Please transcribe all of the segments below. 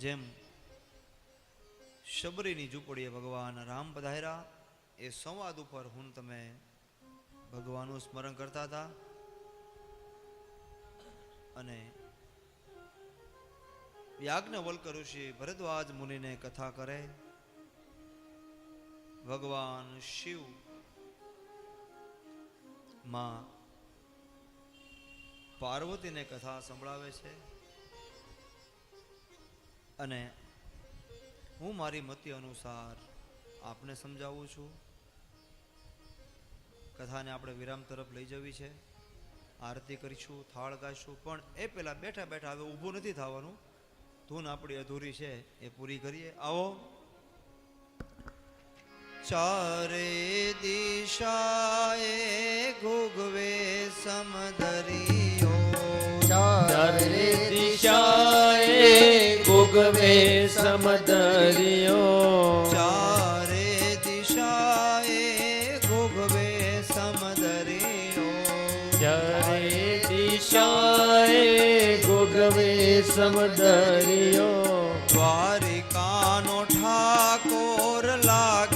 જેમ શબરીની ઝૂંપડીએ ભગવાન રામ પધાર્યા, એ સંવાદ ઉપર હું તમે ભગવાનનું સ્મરણ કરતા હતા. અને યાજ્ઞવલ્ક ઋષિ ભરદ્વાજ મુનિને કથા કરે, ભગવાન શિવમાં પાર્વતીને કથા સંભળાવે છે. અને હું મારી મતિ અનુસાર આપને સમજાવું છું. કથાને આપણે વિરામ તરફ લઈ જવી છે. આરતી કરીશું થાળ ગાશું પણ એ પહેલાં બેઠા બેઠા હવે ઊભું નથી થવાનું. ધૂન આપણી અધૂરી છે એ પૂરી કરીએ. આવો. ચારે દિશાએ ભોગવે સમધરીઓ ચારે દિશાએ ભોગવે સમદરિયો. ચારે દિશાએ ભોગવે સમદરિયો. ચારે દિશાએ ભોગવે સમદરિયો. દ્વારિકાનો ઠાકોર લાગ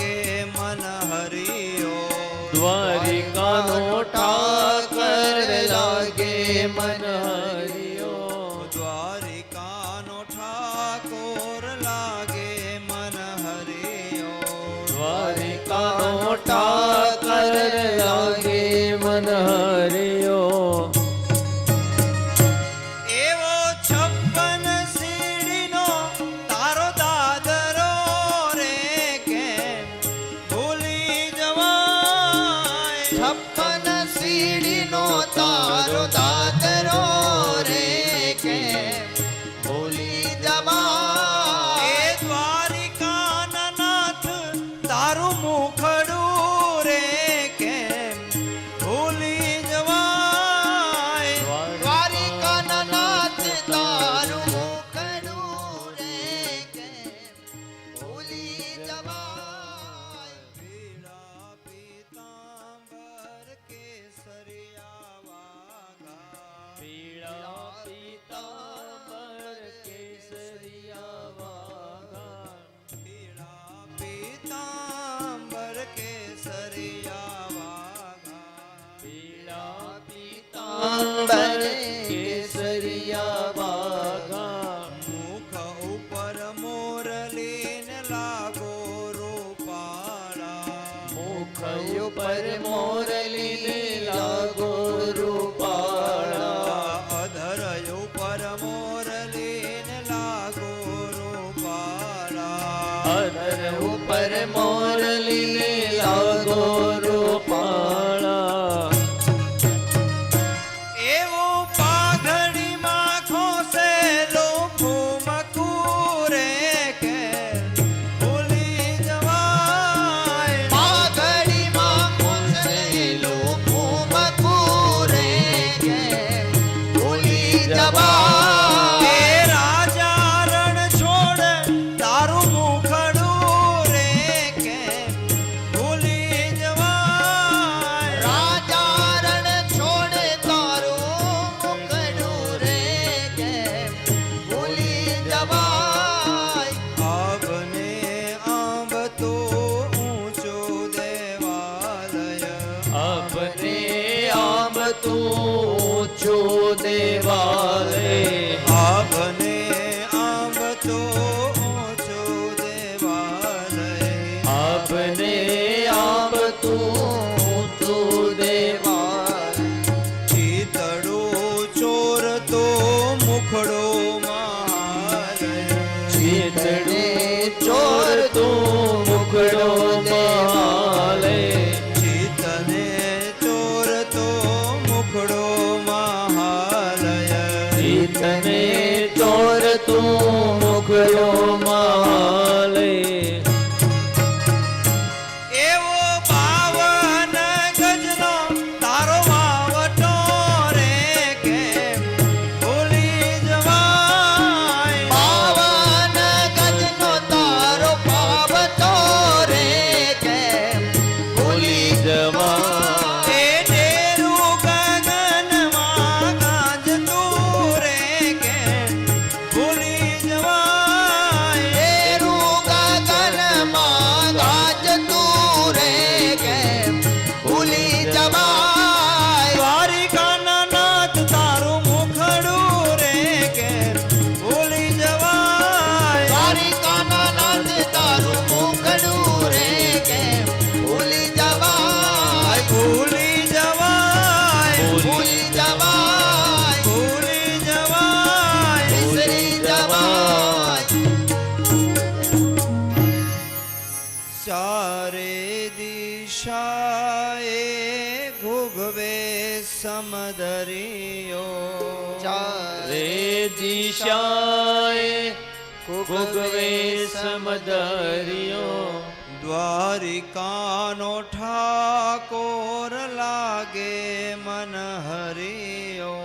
કુગવે સમદરિયો. દ્વારિકાનો ઠાકોર લાગે મન હરિયો.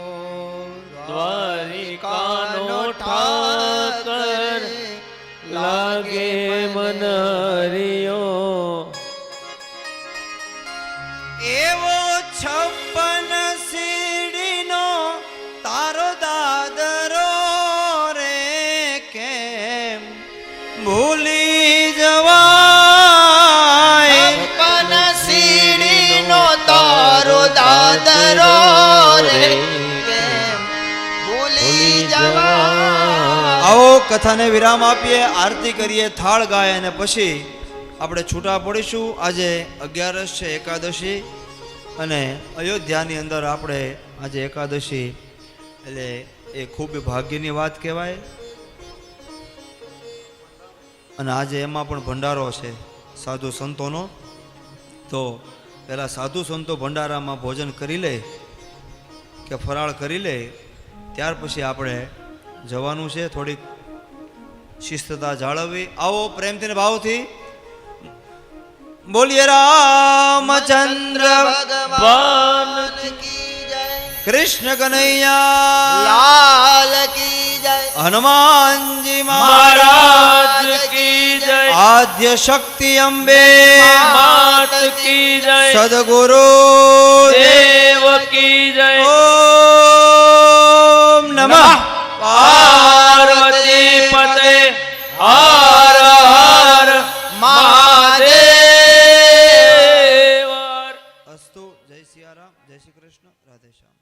દ્વારિકાનો ઠાકર લાગે મન હરિયો. ભૂલી જવા. આવો કથાને વિરામ આપીએ આરતી કરીએ થાળ ગાય અને પછી આપણે છૂટા પડીશું. આજે અગિયારસ છે એકાદશી અને અયોધ્યાની અંદર આપણે આજે એકાદશી. એટલે એ ખૂબ ભાગ્યની વાત કહેવાય. અને આજે એમાં પણ ભંડારો છે સાધુ સંતોનો. તો પહેલાં સાધુ સંતો ભંડારામાં ભોજન કરી લે કે ફરાળ કરી લે. ત્યાર પછી આપણે જવાનું છે થોડીક શિસ્તતા જાળવવી. આવો પ્રેમથી ને ભાવથી. બોલીએ રામચંદ્ર ભગવાન કૃષ્ણ કનૈયા. લાલ કી જય. હનુમાનજી મહારાજ મહારાજ કી જય. આદ્ય શક્તિ અંબે. માત કી જય. સદગુરુ દેવ કી જય. नमः। पार्वती पते हर हर महादेव। अस्तु जय सियाराम जय श्री कृष्ण राधे श्याम।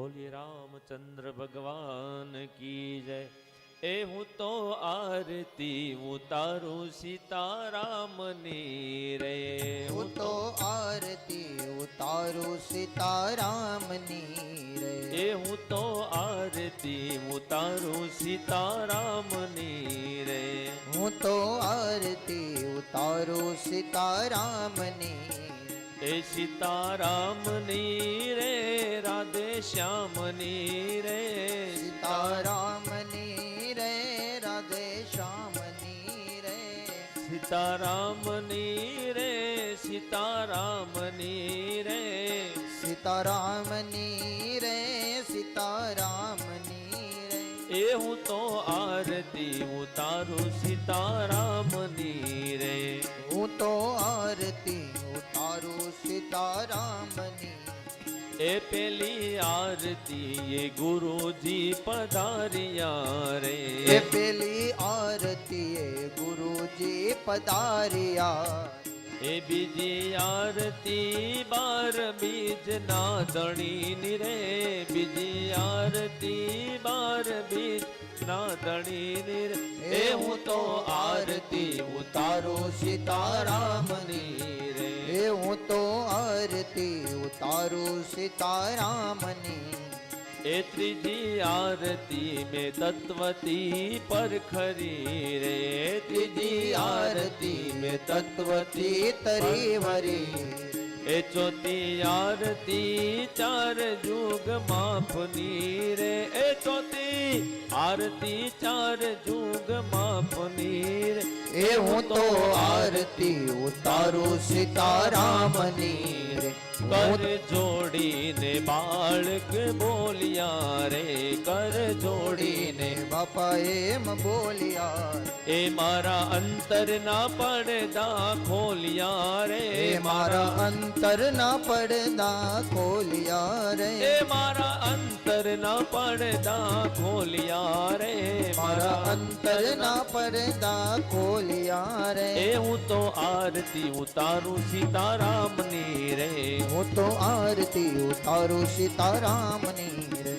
बोली रामचंद्र भगवान की जय। ए हूँ तो आरती उतारू सीता राम नी रे। हूँ तो आरती उतारू सीता राम नी रे। ए हूँ तो आरती उतारू सीता राम नी रे। हूँ तो आरती उतारू सीता राम नी ए सीता राम नी रे શ્યામની રે સીતારામની રે રાધે શ્યામની રે. સીતારામની રે સીતારામની રે. સીતારામની રે સીતારામની રે. એ હું તો આરતી ઉતારું સીતારામની રે. હું તો આરતી એ પેલી આરતી એ ગુરુજી પધાર્યા રે. એ પેલી આરતી એ ગુરુજી પધાર્યા. એ બીજી આરતી બાર બીજ ના ધણી રે. બીજી આરતી બાર બીજ ના ધણી રે એ હું તો આરતી ઉતારું સીતારામની રે એ હું તો આરતી ઉતારું સીતારામની એ ત્રીજી આરતી મેં તત્વતી પર ખરી રે ત્રીજી આરતી મેં તત્વતી તરી વરી એ ચોથી આરતી ચાર જુગ માપની રે. એ ચોથી આરતી ચાર જુગ માપની રે. એ હું તો આરતી ઉતારું સીતારામની રે. कर जोड़ी ने बालक बोलिया रे कर जोड़ी ने। बापा एम बोलिया ए मारा अंतर ना पड़दा खोलिया रे। ए मारा अंतर ना पड़दा खोलिया रे। ए मारा अंतर ना पड़दा खोलिया रे। मारा अंतर ना पड़दा खोलिया रे। ए हूँ तो आरती उतारू सीताराम ने रे। हो હું તો આરતી ઉતારું સીતારામની રે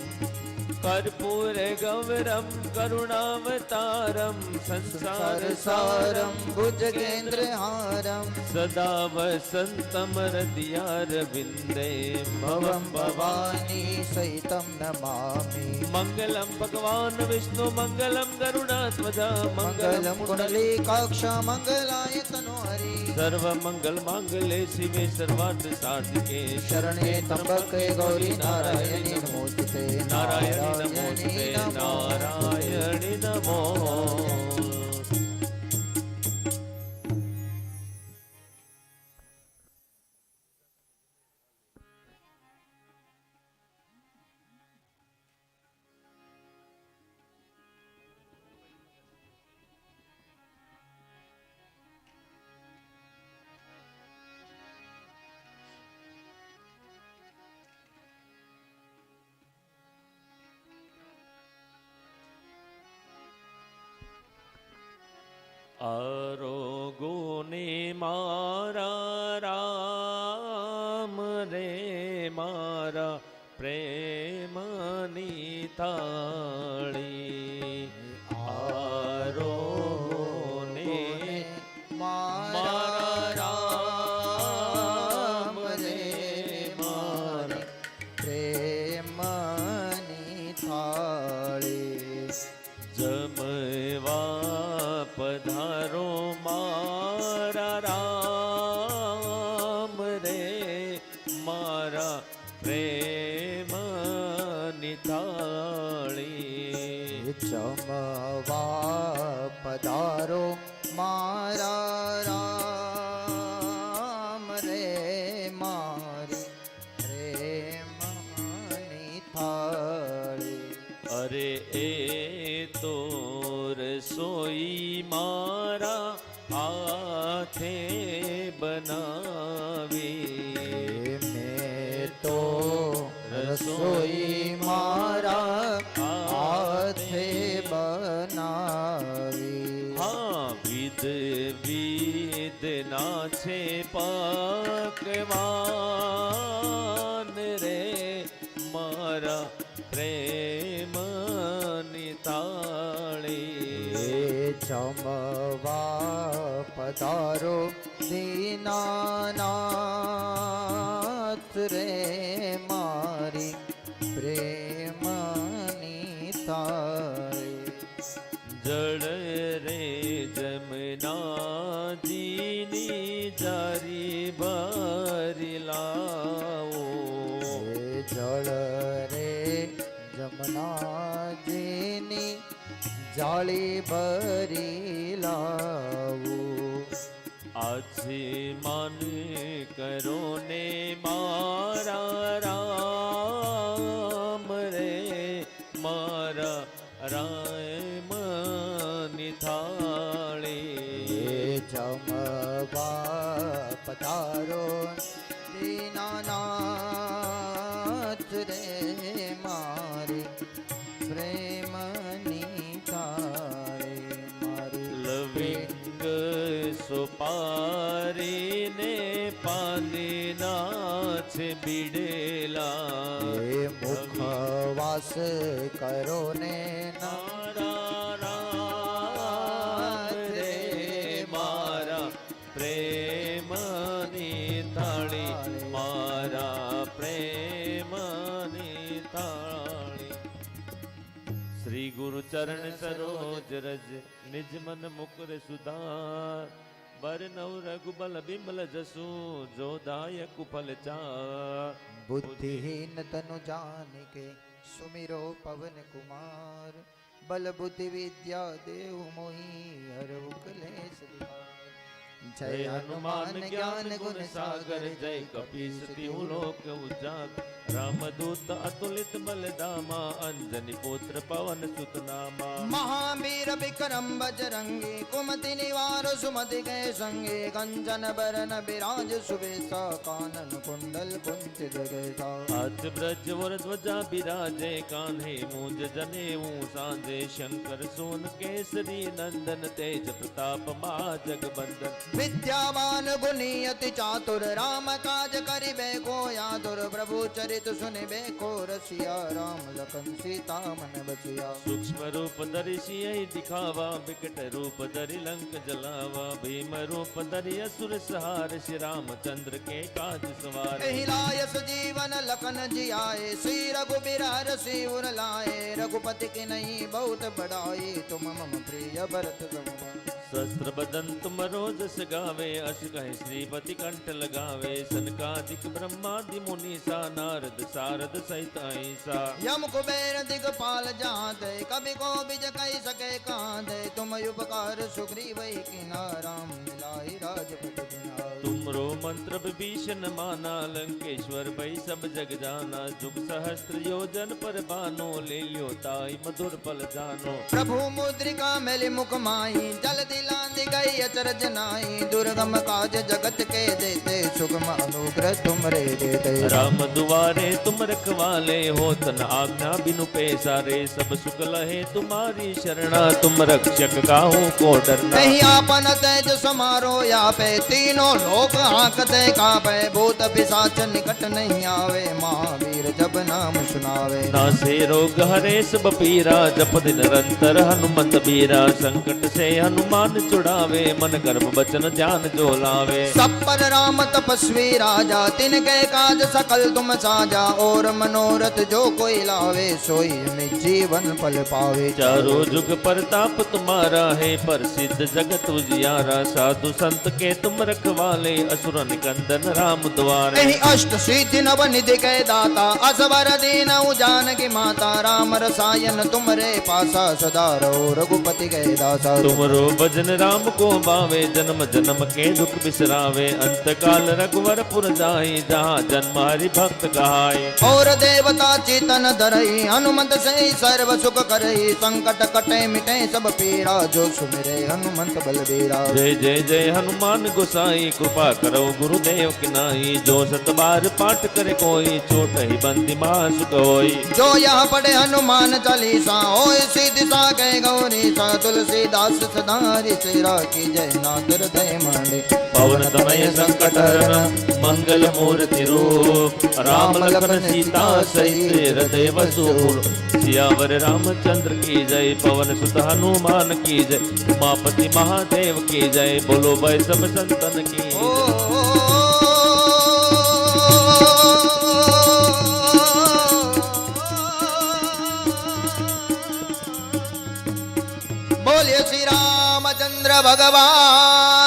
કર્પૂર ગૌરમ કરુણાવતારમ સંસાર सदा સારમ ભુજગેન્દ્ર હારમ સદા વસંતમ હૃદયાર વિંદે ભવમ ભવાની સહિતમ નમામિ મંગલમ ભગવાન વિષ્ણુ મંગલમ ગરુડાત્મજા મંગલમ કુંડલીકાક્ષ મંગલાય તનો હરિ સર્વ મંગલ નારાયણી નમો આરોગોને મારા રામ રે મારા પ્રેમની થાળી. તો રસોઈ મારા હાથે બનાવી મેં તો રસોઈ મારા હાથે બનાવી. હા વિધ વિધ ના છે પકવાન પધારો દીનાનાથ રે મારી પ્રેમની તારે. જળ રે જમના જીની જારી ભરી લાવો. જળ રે જમના જીની જાળી ભરી માન કરો બીડેલા એ મુખવાસ કરો ને રે મારા પ્રેમની તાળી મારા પ્રેમની તાળી શ્રી ગુરુ ચરણ સરોજ રજ નિજ મન મુકુર સુધાર बर बरनव रघुबल बिमल जसु, जो दायक फल चा। बुद्धिहीन तनु जान के सुमिरो पवन कुमार बल बुद्धि विद्या देव मोहि, हर कलेश जय हनुमान ज्ञान गुण सागर जय कपीश तिहु लोक उजाग रामदूत अतुलित बलदामा अंजनी पुत्र पवन सुतनामा। महावीर विक्रम बजरंगी कुमति निवार सुमति गए संगे कंचन बरन विराज सुबेसा कानन कुंडल कुंत जगेता अत ब्रज वर ध्वजा विराजे कान्हे मूज जने सांझे शंकर सोन केसरी नंदन तेज प्रताप महा जग बंदन विद्यावान गुनियत चातुर राम काज करिबे को यादुर। प्रभु चरित सुनिबे को रसिया राम लखन सीता मन बसिया। सूक्ष्म रूप दर्शि दिखावा विकट रूप दरि लंक जलावा। भीम रूप दरि असुर सहार श्री राम चंद्र के काज सवार। हिलायस जीवन लखन जियाए श्री रघुबीर हरसी उर लाए। रघुपति के नहीं बहुत बड़ाई तुम मम प्रिय भरत समान शस्त्र बदन तुम रोज सगावे अस कहे श्रीपति कंठ लगावे। सनकादिक ब्रह्मादि मुनि सा नारद सारद सहित ऐसा। यम कुबेर दिगपाल जाते कभी को बिज कही सके कांधे तुम उपकार सुग्रीव की नाराम मिलाई दिनाई। तुमरो मंत्र विभीषण माना लंकेश्वर भई सब जग जाना। जुग सहस्त्र योजन पर बानो ले लियो ताई मधुर पल जानो। प्रभु मुद्रिका मेलि मुख माही जल दिलांदी गई अचरज नाई दुर्गम काज जगत के देते सुगम अनुग्रह तुमरे देते। राम दुआरे तुम रखवाले हो तन आज्ञा बिनु पैसारे सब सुख लहे तुम्हारी शरणा। तुम रक्षक काहू को डरना। नहीं आपन तेज समारो या पे तीनों लोक हाकते कापे भूत पिशाच निकट नहीं आवे महावीर जब नाम सुनावे। नासे रोग हरे सब पीरा जप दिन निरंतर हनुमत बीरा संकट से हनुमान छुड़ावे मन कर्म बचन ध्यान जो लावे। सब पर राम तपस्वी राजा तिनके काज सकल तुम साजा और मनोरथ जो कोई लावे सोई में जीवन फल पावे। चारों जुग प्रताप तुम्हारा है प्रसिद्ध जगत उजियारा साधु संत के तुम रखवाले असुर निकंदन राम द्वारे। अष्ट सिद्धि नव निधि के दाता असवर दीन उजान की माता राम रसायन तुमरे पासा सदा रहो रघुपति के दासा। तुमरो भजन राम को बावे जन्म जन्म के दुख बिसरावे। अंत काल रघुवर पुर जाई जहाँ जन्म हरि भक्त कहाए। और देवता चेतन धरई हनुमत से सर्व सुख करई। संकट कटे मिटे सब पीड़ा जो सुमिरे हनुमंत बलबीरा। जय जय जय हनुमान गोसाई कृपा करो गुरुदेव की नाई। जो सत बार पाठ करे कोई छोट ही बंदी सुख होई जो यह पढ़े हनुमान चालीसा सीधी सा के गौरी सा तुलसीदास सदा हरि सेरा की जय नागर दय मांडे पवन तमय संकट हरण मंगल मूर्ति रूप राम लखन सीता सहित हृदय वसूर सियावर रामचंद्र की जय पवन सुत हनुमान की जय उमापति महादेव की जय बोलो भय सब संतन की ओ பகவான்.